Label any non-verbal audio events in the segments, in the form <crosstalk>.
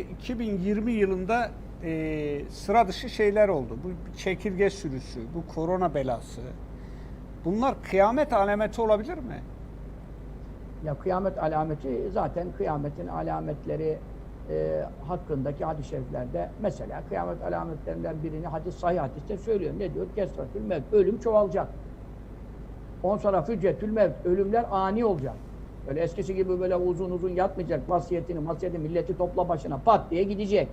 2020 yılında e, sıra dışı şeyler oldu. Bu çekirge sürüsü, bu korona belası. Bunlar kıyamet alameti olabilir mi? Ya kıyamet alameti zaten kıyametin alametleri e, hakkındaki hadis-i şeriflerde mesela kıyamet alametlerinden birini hadis sahih hadiste söylüyor. Ne diyor? Kesretül mevt. Ölüm çoğalacak. On sonra füccetül mevt. Ölümler ani olacak. Öyle eskisi gibi böyle uzun uzun yatmayacak. Vasiyetini, vasiyeti milleti topla başına pat diye gidecek.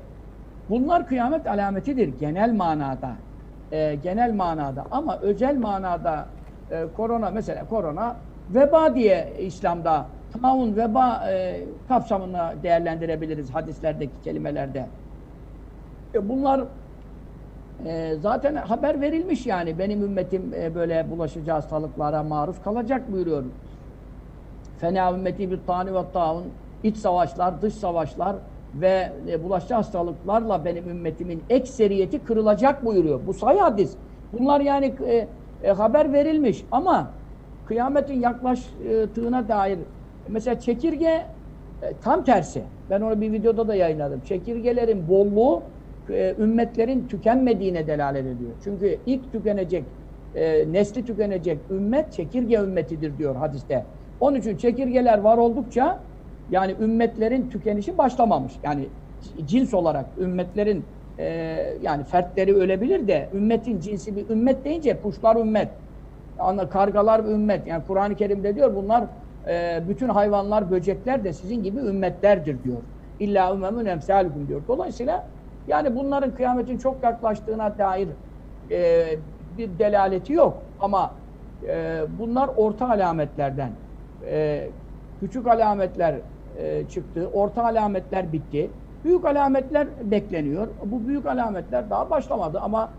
Bunlar kıyamet alametidir genel manada. Ee, genel manada ama özel manada e, korona mesela korona veba diye İslam'da taun veba e, kapsamını değerlendirebiliriz hadislerdeki kelimelerde. E, bunlar e, zaten haber verilmiş yani benim ümmetim e, böyle bulaşıcı hastalıklara maruz kalacak buyuruyor. Fena ümmeti bir tani ve taun iç savaşlar, dış savaşlar ve e, bulaşıcı hastalıklarla benim ümmetimin ekseriyeti kırılacak buyuruyor. Bu sahih hadis. Bunlar yani e, e, haber verilmiş ama kıyametin yaklaştığına dair mesela çekirge e, tam tersi. Ben onu bir videoda da yayınladım. Çekirgelerin bolluğu e, ümmetlerin tükenmediğine delalet ediyor. Çünkü ilk tükenecek, e, nesli tükenecek ümmet çekirge ümmetidir diyor hadiste. Onun için çekirgeler var oldukça yani ümmetlerin tükenişi başlamamış. Yani cins olarak ümmetlerin e, yani fertleri ölebilir de ümmetin cinsi bir ümmet deyince kuşlar ümmet. Yani kargalar ümmet. Yani Kur'an-ı Kerim'de diyor bunlar e, bütün hayvanlar, böcekler de sizin gibi ümmetlerdir diyor. İlla ümemun emsalüküm diyor. Dolayısıyla yani bunların kıyametin çok yaklaştığına dair e, bir delaleti yok. Ama e, bunlar orta alametlerden. E, küçük alametler e, çıktı, orta alametler bitti. Büyük alametler bekleniyor. Bu büyük alametler daha başlamadı ama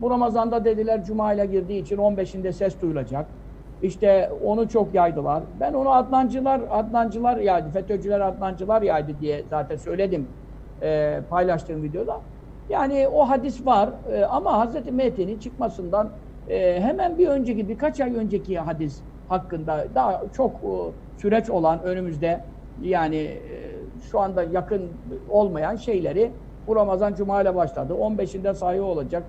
bu Ramazan'da dediler Cuma ile girdiği için 15'inde ses duyulacak. İşte onu çok yaydılar. Ben onu Adnancılar, Adnancılar yaydı, FETÖ'cüler Adnancılar yaydı diye zaten söyledim e, paylaştığım videoda. Yani o hadis var e, ama Hazreti Mehdi'nin çıkmasından e, hemen bir önceki, birkaç ay önceki hadis hakkında daha çok e, süreç olan önümüzde yani e, şu anda yakın olmayan şeyleri bu Ramazan Cuma ile başladı. 15'inde sahi olacak.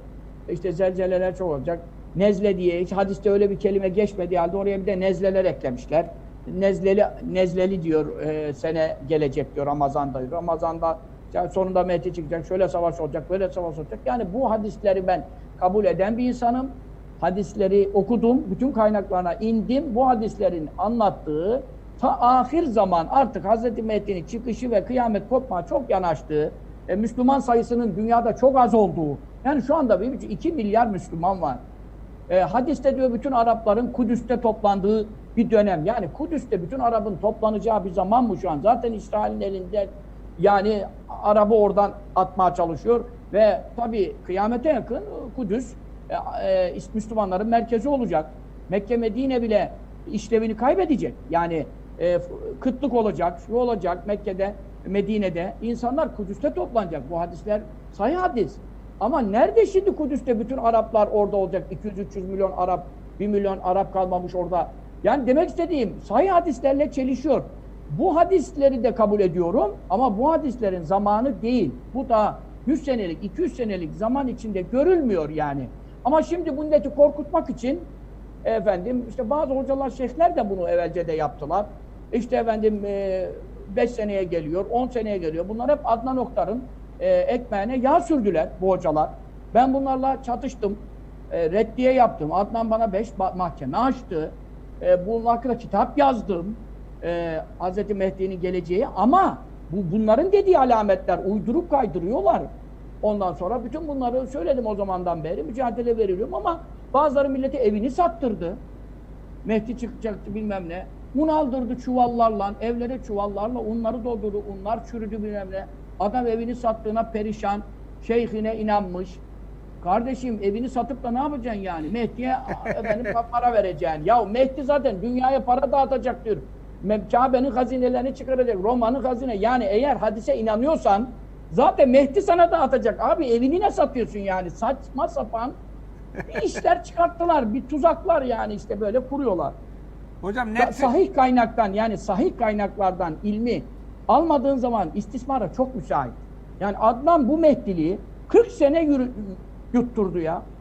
İşte zelzeleler çok olacak. Nezle diye hiç hadiste öyle bir kelime geçmediği halde oraya bir de nezleler eklemişler. Nezleli nezleli diyor e, sene gelecek diyor Ramazan'da. Ramazan'da yani sonunda Mehdi çıkacak, şöyle savaş olacak, böyle savaş olacak. Yani bu hadisleri ben kabul eden bir insanım. Hadisleri okudum, bütün kaynaklarına indim. Bu hadislerin anlattığı ta ahir zaman artık Hazreti Mehdi'nin çıkışı ve kıyamet kopma çok yanaştığı, e, Müslüman sayısının dünyada çok az olduğu, yani şu anda bir 2 milyar Müslüman var. E, hadiste diyor bütün Arapların Kudüs'te toplandığı bir dönem. Yani Kudüs'te bütün Arap'ın toplanacağı bir zaman mı şu an? Zaten İsrail'in elinde yani Arap'ı oradan atmaya çalışıyor ve tabii kıyamete yakın Kudüs e, e, Müslümanların merkezi olacak. Mekke Medine bile işlevini kaybedecek. Yani e, kıtlık olacak, şu olacak Mekke'de, Medine'de. insanlar Kudüs'te toplanacak. Bu hadisler sahih hadis. Ama nerede şimdi Kudüs'te bütün Araplar orada olacak? 200-300 milyon Arap, 1 milyon Arap kalmamış orada. Yani demek istediğim sahih hadislerle çelişiyor. Bu hadisleri de kabul ediyorum ama bu hadislerin zamanı değil. Bu da 100 senelik, 200 senelik zaman içinde görülmüyor yani. Ama şimdi bu milleti korkutmak için efendim işte bazı hocalar, şeyhler de bunu evvelce de yaptılar. İşte efendim 5 seneye geliyor, 10 seneye geliyor. Bunlar hep Adnan Oktar'ın e, ekmeğine yağ sürdüler bu hocalar. Ben bunlarla çatıştım. E, reddiye yaptım. Adnan bana 5 mahkeme açtı. E, bunun hakkında kitap yazdım. E, Hz. Mehdi'nin geleceği ama bu bunların dediği alametler uydurup kaydırıyorlar. Ondan sonra bütün bunları söyledim o zamandan beri. Mücadele veriyorum ama bazıları millete evini sattırdı. Mehdi çıkacaktı bilmem ne. Un aldırdı çuvallarla, evlere çuvallarla unları doldurdu. Unlar çürüdü bilmem ne. Adam evini sattığına perişan, şeyhine inanmış. Kardeşim evini satıp da ne yapacaksın yani? Mehdi'ye <laughs> efendim para vereceksin. Ya Mehdi zaten dünyaya para dağıtacak diyor. Kabe'nin hazinelerini çıkaracak. Roma'nın hazine. Yani eğer hadise inanıyorsan zaten Mehdi sana dağıtacak. Abi evini ne satıyorsun yani? Saçma sapan bir <laughs> işler çıkarttılar. Bir tuzaklar yani işte böyle kuruyorlar. Hocam net sahih kaynaktan yani sahih kaynaklardan ilmi almadığın zaman istismara çok müsait. Yani Adnan bu Mehdiliği 40 sene yürü, yutturdu ya.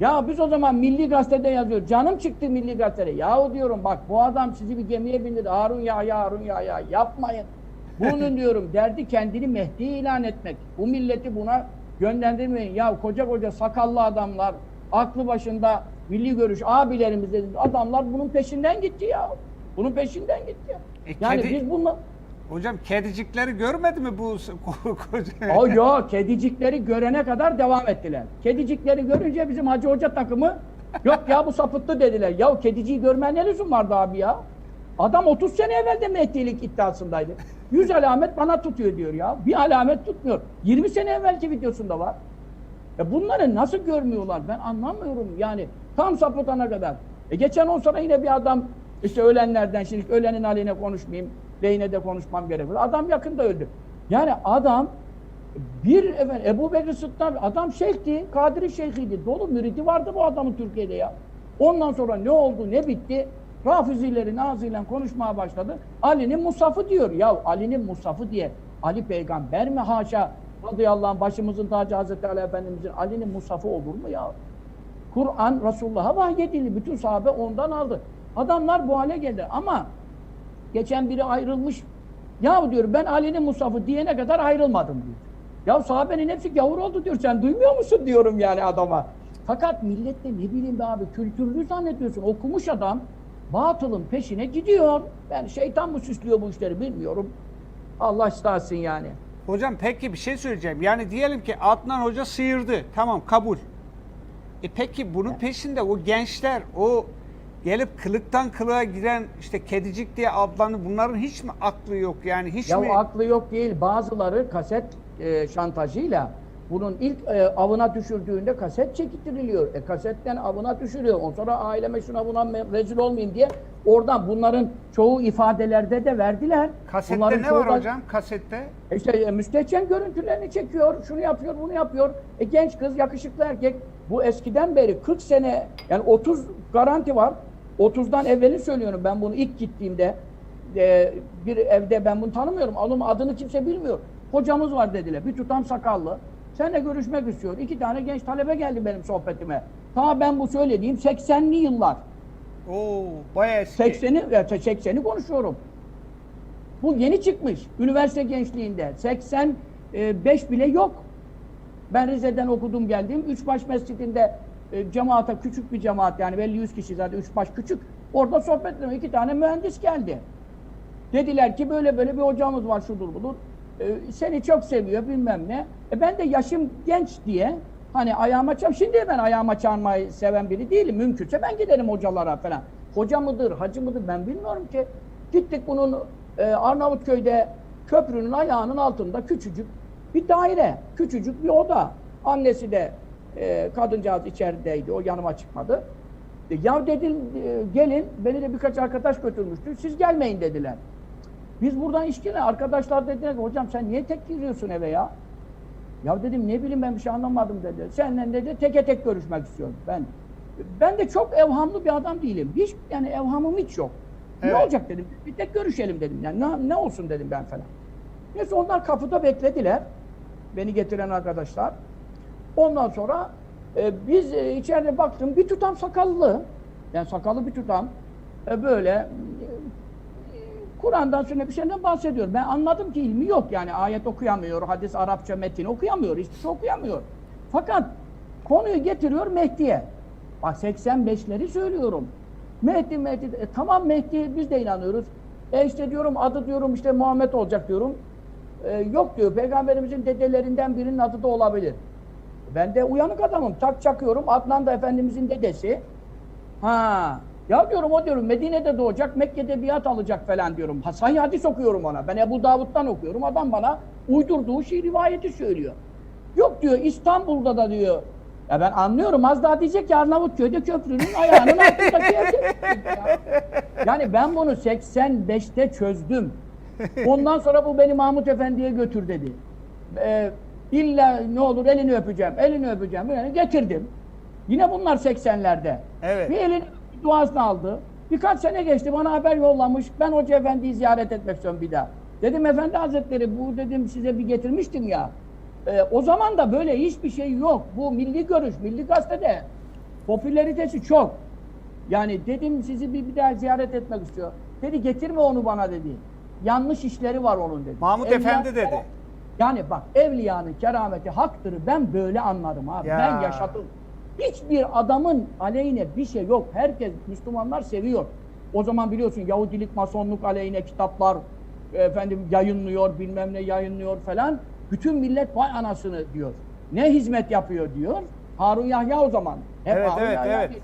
Ya biz o zaman Milli Gazete'de yazıyor. Canım çıktı Milli Gazete'de. Yahu diyorum bak bu adam sizi bir gemiye bindir. Harun ya ya Harun ya ya yapmayın. Bunun diyorum derdi kendini Mehdi ilan etmek. Bu milleti buna yönlendirmeyin. Ya koca koca sakallı adamlar, aklı başında milli görüş abilerimiz dediğimiz adamlar bunun peşinden gitti ya. Bunun peşinden gitti ya. E, Yani kedi- biz bununla Hocam kedicikleri görmedi mi bu koca? o yok <laughs> kedicikleri görene kadar devam ettiler. Kedicikleri görünce bizim Hacı Hoca takımı yok ya bu sapıttı dediler. Ya kediciyi görmeye ne lüzum vardı abi ya? Adam 30 sene evvel de Mehdilik iddiasındaydı. 100 alamet bana tutuyor diyor ya. Bir alamet tutmuyor. 20 sene evvelki videosunda var. E bunları nasıl görmüyorlar ben anlamıyorum yani tam sapıtana kadar. E geçen on sonra yine bir adam işte ölenlerden şimdi ölenin aleyhine konuşmayayım lehine de konuşmam gerekiyor. Adam yakında öldü. Yani adam bir efendim, Ebu Bekir Sıddık adam şeyhti, Kadiri şeyhiydi. Dolu müridi vardı bu adamın Türkiye'de ya. Ondan sonra ne oldu ne bitti? Rafizilerin ağzıyla konuşmaya başladı. Ali'nin Musaf'ı diyor. Ya Ali'nin Musaf'ı diye Ali peygamber mi haşa radıyallahu anh başımızın tacı Hazreti Ali Efendimizin Ali'nin Musaf'ı olur mu ya? Kur'an Resulullah'a vahyedildi. Bütün sahabe ondan aldı. Adamlar bu hale geldi ama geçen biri ayrılmış. Ya diyor ben Ali'nin Musaf'ı diyene kadar ayrılmadım diyor. Ya sahabenin hepsi gavur oldu diyor. Sen duymuyor musun diyorum yani adama. Fakat millet de ne bileyim be abi kültürlü zannediyorsun. Okumuş adam batılın peşine gidiyor. Ben şeytan mı süslüyor bu işleri bilmiyorum. Allah ıslah yani. Hocam peki bir şey söyleyeceğim. Yani diyelim ki Adnan Hoca sıyırdı. Tamam kabul. E peki bunun peşinde o gençler o gelip kılıktan kılığa giren işte kedicik diye adlanı bunların hiç mi aklı yok yani hiç Ya mi? o aklı yok değil. Bazıları kaset e, şantajıyla bunun ilk e, avına düşürdüğünde kaset çektiriliyor. E, kasetten avına düşürüyor. Ondan sonra aileme şuna buna rezil olmayayım diye oradan bunların çoğu ifadelerde de verdiler. Kasette Bunların ne var da- hocam? Kasette? İşte e, müstehcen görüntülerini çekiyor, şunu yapıyor, bunu yapıyor. E genç kız, yakışıklı erkek. Bu eskiden beri 40 sene, yani 30 garanti var. 30'dan evveli söylüyorum ben bunu ilk gittiğimde. e, bir evde ben bunu tanımıyorum. Onun adını kimse bilmiyor. Hocamız var dediler. Bir tutam sakallı. Seninle görüşmek istiyor. İki tane genç talebe geldi benim sohbetime. Ta ben bu söylediğim 80'li yıllar. Oo bayağı eski. 80'i ya 80'i konuşuyorum. Bu yeni çıkmış üniversite gençliğinde. 85 bile yok. Ben Rize'den okudum geldim. Üçbaş Mescidinde e, cemaate küçük bir cemaat yani belli 100 kişi zaten Üçbaş küçük. Orada sohbet ettim. iki tane mühendis geldi. Dediler ki böyle böyle bir hocamız var şudur budur. E, seni çok seviyor bilmem ne. E ben de yaşım genç diye hani ayağıma çarp. Şimdi ben ayağıma çarpmayı seven biri değilim. Mümkünse ben giderim hocalara falan. Hoca mıdır, hacı mıdır ben bilmiyorum ki. Gittik bunun e, Arnavutköy'de köprünün ayağının altında küçücük bir daire. Küçücük bir oda. Annesi de e, kadıncağız içerideydi. O yanıma çıkmadı. E, ya dedim e, gelin beni de birkaç arkadaş götürmüştü. Siz gelmeyin dediler. Biz buradan işkine arkadaşlar dediler ki hocam sen niye tek giriyorsun eve ya? Ya dedim ne bileyim ben bir şey anlamadım dedi. Seninle dedi teke tek görüşmek istiyorum ben. Ben de çok evhamlı bir adam değilim. Hiç yani evhamım hiç yok. Ne Evet. olacak dedim. Bir tek görüşelim dedim. Yani ne, ne olsun dedim ben falan. Neyse onlar kapıda beklediler. Beni getiren arkadaşlar. Ondan sonra e, biz e, içeride baktım bir tutam sakallı. Yani sakallı bir tutam. E, böyle Kur'an'dan sünnet bir şeyden bahsediyor. Ben anladım ki ilmi yok yani ayet okuyamıyor, hadis Arapça metin okuyamıyor, hiçbir şey okuyamıyor. Fakat konuyu getiriyor Mehdi'ye. Bak 85'leri söylüyorum. Mehdi, Mehdi, e, tamam Mehdi biz de inanıyoruz. E işte diyorum adı diyorum işte Muhammed olacak diyorum. E, yok diyor peygamberimizin dedelerinden birinin adı da olabilir. Ben de uyanık adamım. Tak çakıyorum. Adnan da Efendimizin dedesi. Ha. Ya diyorum o diyorum Medine'de doğacak, Mekke'de biat alacak falan diyorum. Sahih hadis okuyorum ona. Ben Ebu Davud'dan okuyorum. Adam bana uydurduğu şey rivayeti söylüyor. Yok diyor İstanbul'da da diyor. Ya ben anlıyorum. Az daha diyecek ki Arnavutköy'de köprünün ayağının altındaki. Ya. Yani ben bunu 85'te çözdüm. Ondan sonra bu beni Mahmut Efendi'ye götür dedi. Ee, illa ne olur elini öpeceğim, elini öpeceğim. Yani getirdim. Yine bunlar 80'lerde. Evet. Bir elini duasını aldı. Birkaç sene geçti bana haber yollamış. Ben Hoca Efendi'yi ziyaret etmek istiyorum bir daha. Dedim Efendi Hazretleri bu dedim size bir getirmiştim ya. e, o zaman da böyle hiçbir şey yok. Bu milli görüş, milli gazetede popülaritesi çok. Yani dedim sizi bir, bir daha ziyaret etmek istiyor. Dedi getirme onu bana dedi. Yanlış işleri var onun dedi. Mahmut Evliya- Efendi dedi. Yani bak evliyanın kerameti haktır. Ben böyle anlarım abi. Ya. Ben yaşadım. Hiçbir adamın aleyhine bir şey yok. Herkes Müslümanlar seviyor. O zaman biliyorsun Yahudilik, Masonluk aleyhine kitaplar efendim yayınlıyor, bilmem ne yayınlıyor falan. Bütün millet vay anasını diyor. Ne hizmet yapıyor diyor. Harun Yahya o zaman. Hep Evet, Harun evet, Yahya evet.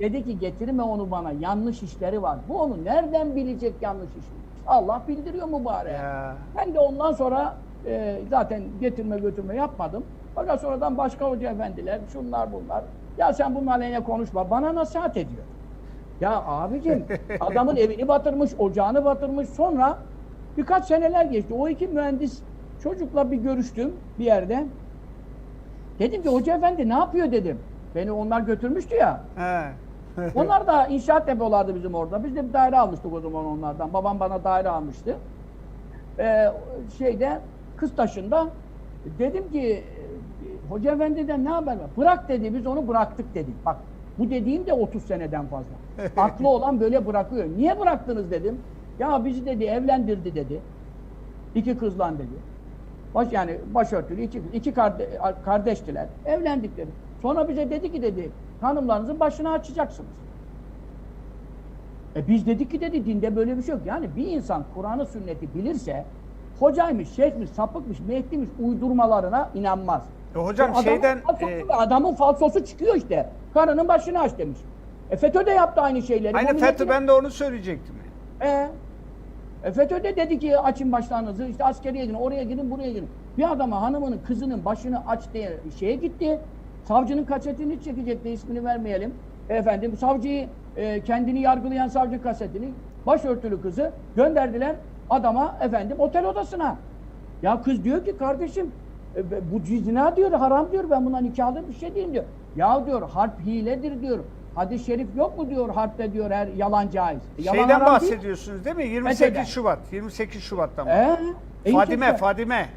Dedi ki getirme onu bana. Yanlış işleri var. Bu onu nereden bilecek yanlış işleri? Allah bildiriyor mübarek. Ya. Ben de ondan sonra e, zaten getirme götürme yapmadım. Fakat sonradan başka hoca efendiler, şunlar bunlar. Ya sen bunun aleyhine konuşma. Bana nasihat ediyor. Ya abicim <laughs> adamın evini batırmış, ocağını batırmış. Sonra birkaç seneler geçti. O iki mühendis çocukla bir görüştüm bir yerde. Dedim ki hoca efendi ne yapıyor dedim. Beni onlar götürmüştü ya. <laughs> Onlar da inşaat yapıyorlardı bizim orada. Biz de bir daire almıştık o zaman onlardan. Babam bana daire almıştı. Ee, şeyde Kıztaşı'nda dedim ki Hoca Efendi'den ne haber var? Bırak dedi biz onu bıraktık dedik. Bak bu dediğim de 30 seneden fazla. Aklı olan böyle bırakıyor. Niye bıraktınız dedim. Ya bizi dedi evlendirdi dedi. İki kızlan dedi. Baş, yani başörtülü iki, iki karde, kardeştiler. Evlendik dedi. Sonra bize dedi ki dedi hanımlarınızın başını açacaksınız. E biz dedik ki dedi dinde böyle bir şey yok. Yani bir insan Kur'an'ı sünneti bilirse hocaymış, şeyhmiş, sapıkmış, mehdiymiş uydurmalarına inanmaz. E hocam adamın şeyden falsosu, e, adamın falsosu çıkıyor işte. Karının başını aç demiş. E FETÖ de yaptı aynı şeyleri. aynı FETÖ ben de onu söyleyecektim. e, e FETÖ de dedi ki açın başlarınızı işte askeriye gidin oraya gidin buraya gidin. Bir adama hanımının kızının başını aç diye şeye gitti. Savcının kasetini çekecekti ismini vermeyelim. Efendim savcıyı e, kendini yargılayan savcı kasetini başörtülü kızı gönderdiler adama efendim otel odasına. Ya kız diyor ki kardeşim e, bu zina diyor haram diyor ben buna nikahlı bir şey değilim diyor. Ya diyor harp hiledir diyor. Hadis-i şerif yok mu diyor harpte diyor her yalan caiz. E, yalan Şeyden haram bahsediyorsunuz değil mi? 28 Mesela. Şubat. 28 Şubat'tan. Ee, Fadime, kimse. Fadime.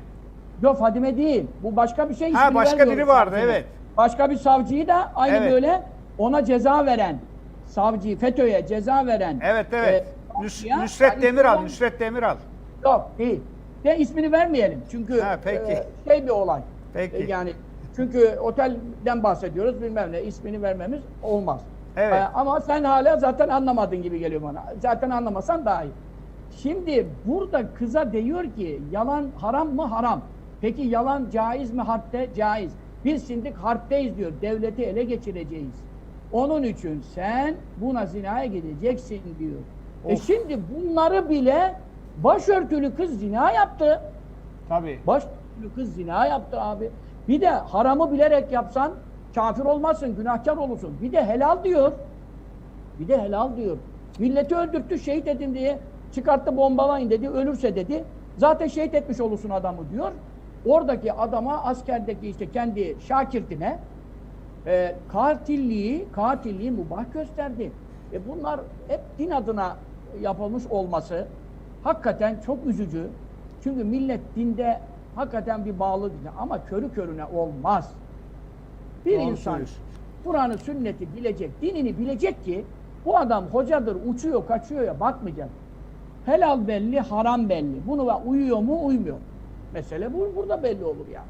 Yok Fadime değil. Bu başka bir şey. Ha, başka biri vardı, savcının. evet. Başka bir savcıyı da aynı Evet. böyle ona ceza veren savcı FETÖ'ye ceza veren. Evet evet. e, Nüs- Nusret Demiral, Nusret Demiral. Yok değil. De ismini vermeyelim. Çünkü Ha, peki. e, şey bir olay. Peki. E, yani çünkü otelden bahsediyoruz bilmem ne ismini vermemiz olmaz. Evet. E, ama sen hala zaten anlamadın gibi geliyor bana. Zaten anlamasan daha iyi. Şimdi burada kıza diyor ki yalan haram mı haram. Peki yalan caiz mi harpte? Caiz. Biz şimdi harpteyiz diyor. Devleti ele geçireceğiz. Onun için sen buna zinaya gideceksin diyor. E Of. şimdi bunları bile başörtülü kız zina yaptı. Tabii. Başörtülü kız zina yaptı abi. Bir de haramı bilerek yapsan kafir olmazsın, günahkar olursun. Bir de helal diyor. Bir de helal diyor. Milleti öldürttü, şehit edin diye çıkarttı bombalayın dedi, ölürse dedi. Zaten şehit etmiş olursun adamı diyor. Oradaki adama askerdeki işte kendi şakirtine e, katilliği, katilliği mübah gösterdi. E bunlar hep din adına yapılmış olması hakikaten çok üzücü. Çünkü millet dinde hakikaten bir bağlı dine ama körü körüne olmaz. Bir Doğru insan. Kur'an'ı, sünneti bilecek, dinini bilecek ki bu adam hocadır, uçuyor, kaçıyor ya bakmayacak. Helal belli, haram belli. Bunu uyuyor mu, uymuyor. Mesele bu burada belli olur ya.